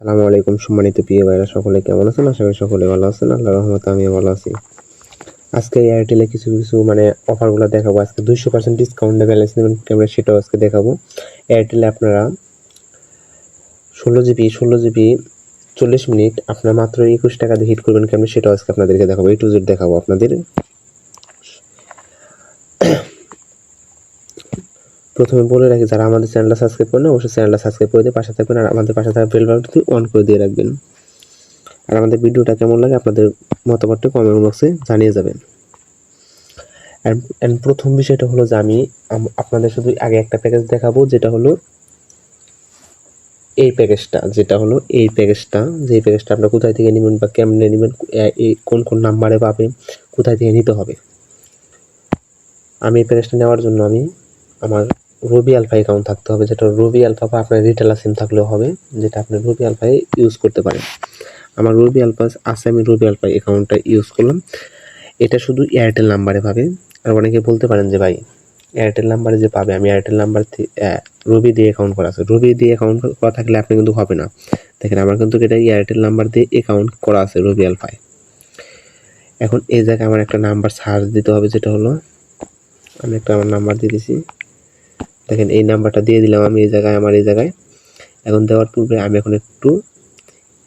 আসসালামু আলাইকুম সম্মানিত প্রিয় ভাইরা, সকলে কেমন আছেন? আশা করি সকলে ভালো আছেন। আল্লাহ রহমতে আমিও ভালো আছি। আজকে এয়ারটেলে কিছু কিছু মানে অফারগুলো দেখাবো। আজকে দুইশো পার্সেন্ট ডিসকাউন্টে ব্যালেন্স নেবেন ক্যামেরা সেটাও আজকে দেখাবো। এয়ারটেলে আপনারা ষোলো জিবি ষোলো জিবি চল্লিশ মিনিট আপনার মাত্র একুশ টাকা দিয়ে হিট করবেন ক্যামেরা সেটাও আজকে আপনাদেরকে দেখাবো। এই টু জেড দেখাবো আপনাদের। প্রথমে বলে রাখি, যারা আমাদের চ্যানেলটা সাবস্ক্রাইব করেন অবশ্যই চ্যানেলটা সাবস্ক্রাইব করে দিয়ে পাশে থাকবেন আর আমাদের পাশে থাকা বেল বাটনটি অন করে দিয়ে রাখবেন। আর আমাদের ভিডিওটা কেমন লাগে আপনাদের মতামতটা কমেন্ট বক্সে জানিয়ে যাবেন। অ্যান্ড প্রথম বিষয়টা হলো যে আমি আপনাদের শুধু আগে একটা প্যাকেজ দেখাবো, যেটা হলো এই প্যাকেজটা যেটা হলো এই প্যাকেজটা যে প্যাকেজটা আপনারা কোথায় থেকে নেবেন বা কেমনে নেবেন কোন কোন নাম্বারে পাবে কোথায় থেকে নিতে হবে। আমি এই প্যাকেজটা নেওয়ার জন্য আমি আমার রবি আলফা অ্যাকাউন্ট থাকতে হবে, যেটা রুবি আলফা বা আপনার রিটেলার সিম থাকলেও হবে, যেটা আপনি রুবি আলফায় ইউজ করতে পারেন। আমার রুবি আলফা আছে, আমি রুবি আলফা অ্যাকাউন্টটা ইউজ করলাম। এটা শুধু এয়ারটেল নাম্বারে পাবে। আর অনেকে বলতে পারেন যে, ভাই এয়ারটেল নাম্বারে যে পাবে? আমি এয়ারটেল নাম্বার রুবি দিয়ে অ্যাকাউন্ট করা আছে। রুবি দিয়ে অ্যাকাউন্ট করা থাকলে আপনি কিন্তু হবে না। দেখেন, আমার কিন্তু এটা এয়ারটেল নাম্বার দিয়ে অ্যাকাউন্ট করা আছে রুবি আলফায় এখন এই জায়গায় আমার একটা নাম্বার সার্চ দিতে হবে, যেটা হলো, আমি একটা আমার নাম্বার দিয়ে দিছি। দেখেন এই নাম্বারটা দিয়ে দিলাম আমি এই জায়গায়, আমার এই জায়গায়। এখন দেওয়ার পূর্বে আমি এখন একটু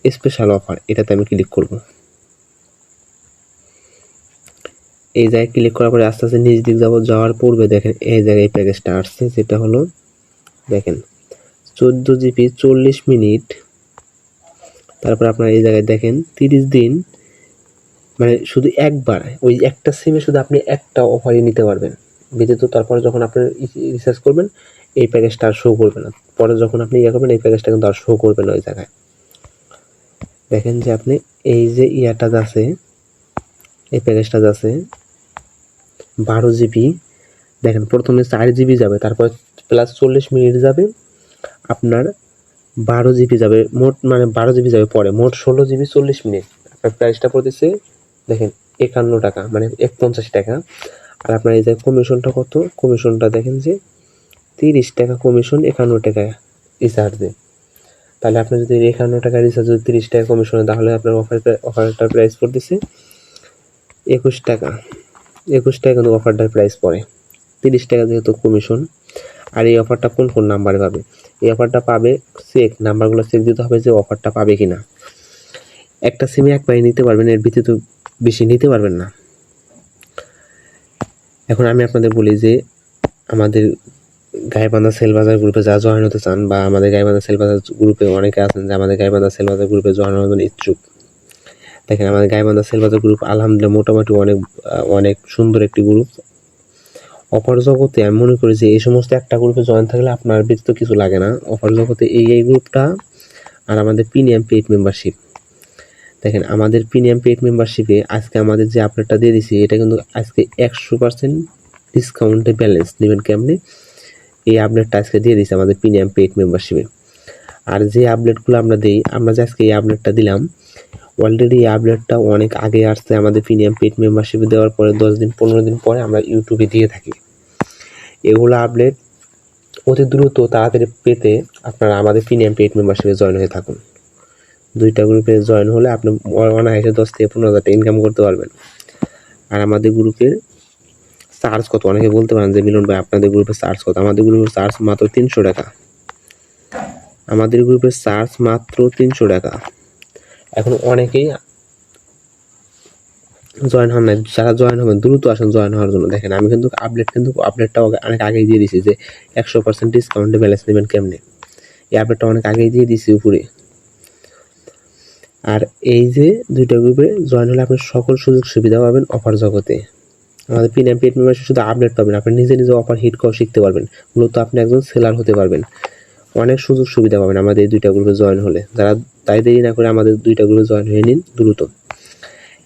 স্পেশাল অফার এটাতে আমি ক্লিক করব। এই জায়গায় ক্লিক করার পরে আস্তে আস্তে নিচ দিক যাব, যাওয়ার পূর্বে দেখেন এই জায়গায় এই প্যাকেজটা আসছে, যেটা হলো দেখেন চোদ্দ জিবি চল্লিশ মিনিট। তারপর আপনার এই জায়গায় দেখেন তিরিশ দিন মানে শুধু একবার, ওই একটা সিমে শুধু আপনি একটা অফারই নিতে পারবেন। ব্যতীত তারপরে যখন আপনি রিসার্চ করবেন, এই প্যাকেজটা আর শো করবে না। পরে যখন আপনি ইয়ে করবেন, এই প্যাকেজটা কিন্তু আর শো করবে না ওই জায়গায়। দেখেন যে আপনি এই যে ইয়াটা আছে, এই প্যাকেজটা আছে, বারো জিবি দেখেন প্রথমে চার জিবি যাবে, তারপর প্লাস চল্লিশ মিনিট যাবে, আপনার বারো জিবি যাবে, মোট মানে বারো জিবি যাবে পরে, মোট ষোলো জিবি চল্লিশ মিনিট। আপনার প্রাইসটা পড়তেছে, দেখেন একান্ন টাকা মানে এক পঞ্চাশ টাকা। আর আপনার এই যে কমিশনটা কত? কমিশনটা দেখেন যে তিরিশ টাকা কমিশন একান্ন টাকা রিচার্জে তাহলে আপনি যদি একান্ন টাকা রিচার্জ যদি তিরিশ টাকা কমিশনে তাহলে আপনার অফার অফারটার প্রাইস পড়তেছে একুশ টাকা। একুশ টাকা কিন্তু অফারটার প্রাইস পড়ে। তিরিশ টাকা যেহেতু কমিশন, আর এই অফারটা কোন কোন নাম্বারে পাবে? এই অফারটা পাবে চেক নাম্বারগুলো চেক দিতে হবে যে অফারটা পাবে কিনা। একটা সিমে একবারই নিতে পারবেন, এর ভিত্তিতে বেশি নিতে পারবেন না। এখন আমি আপনাদের বলি যে আমাদের গাইবান্ধা সেলবাজার গ্রুপে যা জয়েন হতে চান বা আমাদের গাইবান্ধা সেলবাজার গ্রুপে অনেকে আছেন যে আমাদের গাইবান্ধা সেলবাজার গ্রুপে জয়েন জন্য ইচ্ছুক। দেখেন, আমাদের গাইবান্ধা সেলবাজার গ্রুপ আলহামদুলিল্লাহ মোটামুটি অনেক অনেক সুন্দর একটি গ্রুপ অফার জগতে আমি মনে করি যে এই সমস্ত একটা গ্রুপে জয়েন থাকলে আপনার ব্যতীত কিছু লাগে না। অফার জগতে এই এই গ্রুপটা আর আমাদের প্রিমিয়াম পেইড মেম্বারশিপ দেখেন, আমাদের প্রিমিয়াম পেইড মেম্বারশিপে আজকে আমাদের যে আপডেটটা দিয়ে দিছি, এটা কিন্তু আজকে একশো পার্সেন্ট ডিসকাউন্টে ব্যালেন্স নেবেন কেমনে? এই আপডেটটা আজকে দিয়ে দিছি আমাদের প্রিমিয়াম পেইড মেম্বারশিপে আর যে আপডেটগুলো আমরা দিই, আমরা যে আজকে এই আপডেটটা দিলাম অলরেডি এই আপডেটটা অনেক আগে আসছে আমাদের প্রিমিয়াম পেইড মেম্বারশিপে দেওয়ার পরে, দশ দিন, পনেরো দিন পরে আমরা ইউটিউবে দিয়ে থাকি। এগুলো আপডেট অতি দ্রুত তাড়াতাড়ি পেতে আপনারা আমাদের প্রিমিয়াম পেইড মেম্বারশিপে জয়েন হয়ে থাকুন। দুইটা গ্রুপে জয়েন হলে আপনি অনায়াসে দশ থেকে পনেরো হাজার টাকা ইনকাম করতে পারবেন। আর আমাদের গ্রুপের চার্জ কত? অনেকে বলতে পারেন যে, মিলন ভাই, আপনাদের গ্রুপের চার্জ কত? আমাদের গ্রুপের চার্জ মাত্র তিনশো টাকা। আমাদের গ্রুপের চার্জ মাত্র তিনশো টাকা। এখন অনেকেই জয়েন হন না যারা জয়েন হবেন দ্রুত আসেন জয়েন হওয়ার জন্য। দেখেন, আমি কিন্তু আপডেট কিন্তু আপডেটটা অনেক আগেই দিয়ে দিছি যে, একশো পার্সেন্ট ডিসকাউন্টে ব্যালেন্স নেবেন কেমনে? এই আপডেটটা অনেক আগেই দিয়ে দিছি উপরে। আর এই যে দুইটা গ্রুপে জয়েন হলে আপনি সকল সুযোগ সুবিধা পাবেন অফার জগতে। আমাদের এম পেড মেম্বারশিপ শুধু আপডেট পাবেন, আপনি নিজে নিজে অফার হিট করা শিখতে পারবেন। মূলত আপনি একজন সেলার হতে পারবেন। অনেক সুযোগ সুবিধা পাবেন আমাদের এই দুইটা গ্রুপে জয়েন হলে। যারা তাই দেরি না করে আমাদের দুইটা গ্রুপে জয়েন হয়ে নিন দ্রুত।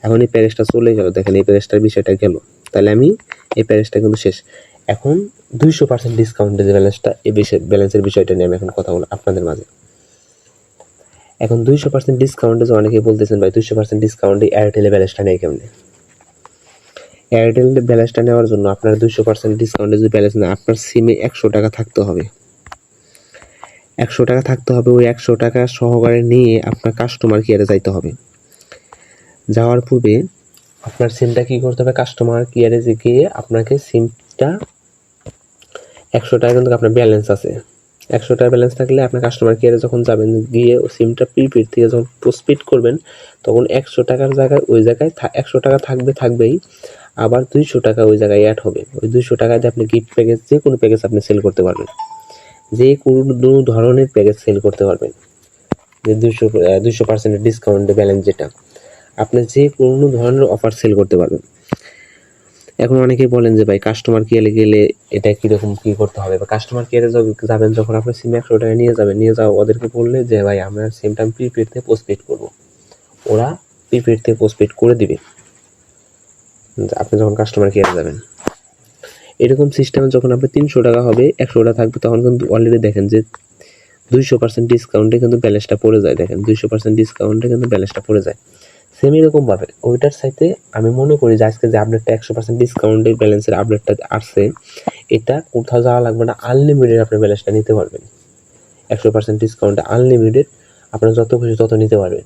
এখন এই প্যাকেজটা চলে গেল, দেখেন এই প্যাকেজটার বিষয়টা গেল। তাহলে আমি এই প্যাকেজটা কিন্তু শেষ। এখন দুইশো পার্সেন্ট ডিসকাউন্টের ব্যালেন্সটা এই বিষয় ব্যালেন্সের বিষয়টা নিয়ে আমি এখন কথা বলব আপনাদের মাঝে। এখন দুইশো পার্সেন্ট ডিসকাউন্টে যে অনেকেই বলতেছেন ভাই, দুইশো পার্সেন্ট ডিসকাউন্টে এয়ারটেলে ব্যালেন্সটা নেই কেমনে? এয়ারটেল ব্যালেন্সটা নেওয়ার জন্য আপনার দুইশো পার্সেন্ট ডিসকাউন্টে যদি ব্যালেন্স না আপনার সিমে একশো টাকা থাকতে হবে। একশো টাকা থাকতে হবে, ওই একশো টাকা সহকারে নিয়ে আপনার কাস্টমার কেয়ারে যাইতে হবে। যাওয়ার পূর্বে আপনার সিমটা কী করতে হবে? কাস্টমার কেয়ারে গিয়ে আপনাকে সিমটা একশো টাকা কিন্তু আপনার ব্যালেন্স আছে। একশো টাকা ব্যালেন্স থাকলে আপনার কাস্টমার কেয়ারে যখন যাবেন, গিয়ে ও সিমটা প্রিপেড থেকে যখন পোস্টপেড করবেন, তখন একশো টাকার জায়গায়, ওই জায়গায় একশো টাকা থাকবে, থাকবেই। আবার দুইশো টাকা ওই জায়গায় অ্যাড হবে। ওই দুইশো টাকা দিয়ে আপনি গিফট প্যাকেজ যে কোনো প্যাকেজ আপনি সেল করতে পারবেন। যে কোনো ধরনের প্যাকেজ সেল করতে পারবেন। যে দুশো দুশো পার্সেন্টের ডিসকাউন্ট ব্যালেন্স যেটা। আপনি যে কোনো ধরনের অফার সেল করতে পারবেন। এখন অনেকেই বলেন যে, ভাই কাস্টমার কেয়ারে গেলে এটা কীরকম কী করতে হবে? বা কাস্টমার কেয়ারে যাবেন, যখন আপনি সিম একশো টাকা নিয়ে যাবেন, নিয়ে যাও ওদেরকে বললে যে, ভাই, আমরা সিমটা আমি প্রিপেড থেকে পোস্টপেড করব। ওরা প্রিপেড থেকে পোস্টপেড করে দিবে। আপনি যখন কাস্টমার কেয়ারে যাবেন। এরকম সিস্টেমে যখন আপনি তিনশো টাকা হবে, একশো টাকা থাকবে, তখন কিন্তু অলরেডি দেখেন যে, দুইশো পার্সেন্ট ডিসকাউন্টে কিন্তু ব্যালেন্সটা পড়ে যায়। দেখেন, দুইশো পার্সেন্ট ডিসকাউন্টে কিন্তু ব্যালেন্সটা পড়ে যায়। সেম এরকমভাবে ওইটার সাথে আমি মনে করি যে আজকে যে আপডেটটা একশো পার্সেন্ট ডিসকাউন্টের ব্যালেন্সের আপডেটটা আসছে, এটা কোথাও যাওয়া লাগবে না আনলিমিটেড আপনি ব্যালেন্সটা নিতে পারবেন। একশো পার্সেন্ট ডিসকাউন্টে আনলিমিটেড আপনার যত খুশি তত নিতে পারবেন।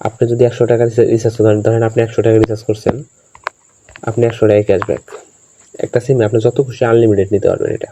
আপনি যদি একশো টাকা রিচার্জ করেন ধরেন আপনি একশো টাকা রিচার্জ করছেন, আপনি একশো টাকা ক্যাশব্যাক একটা সিমে আপনি যত খুশি আনলিমিটেড নিতে পারবেন এটা।